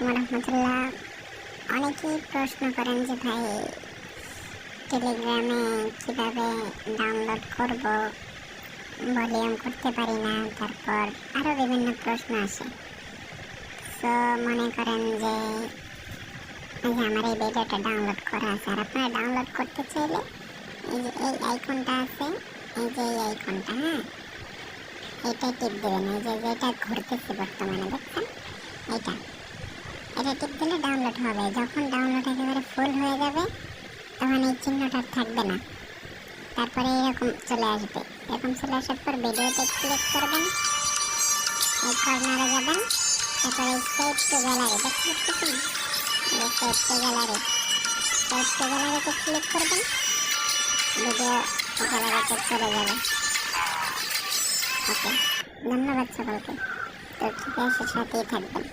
রহমতুল্লাহ অনেকেই প্রশ্ন করেন যে ভাই টেলিগ্রামে কীভাবে ডাউনলোড করব? ভলিউম করতে পারি না, তারপর আরও বিভিন্ন প্রশ্ন আসে। তো মনে করেন যে, এই যে আমার এই ভিডিওটা ডাউনলোড করা আছে। আর আপনারা ডাউনলোড করতে চাইলে এই যে এই আইকনটা আছে, এই যে এই আইকনটা হ্যাঁ? এটা টিপ দেবেন। এই যে যেটা ঘুরতেছে বর্তমানে, দেখছেন? এটা এটা টিপ দিলে ডাউনলোড হবে। যখন ডাউনলোড একেবারে ফুল হয়ে যাবে, তখন এই চিহ্নটা থাকবে না। তারপরে এরকম চলে আসবে। এরকম চলে আসার পর ভিডিওতে ক্লিক করবেন এই কর্নারে যাবেন। তারপরে সেভ টু গ্যালারি দেখতে পাচ্ছেন save to gallery save to গ্যালারিতে ক্লিক করবেন ভিডিও গ্যালারিতে চলে যাবে। ওকে ধন্যবাদ সকলকে। তো ঠিক আছে, সাথেই থাকবেন।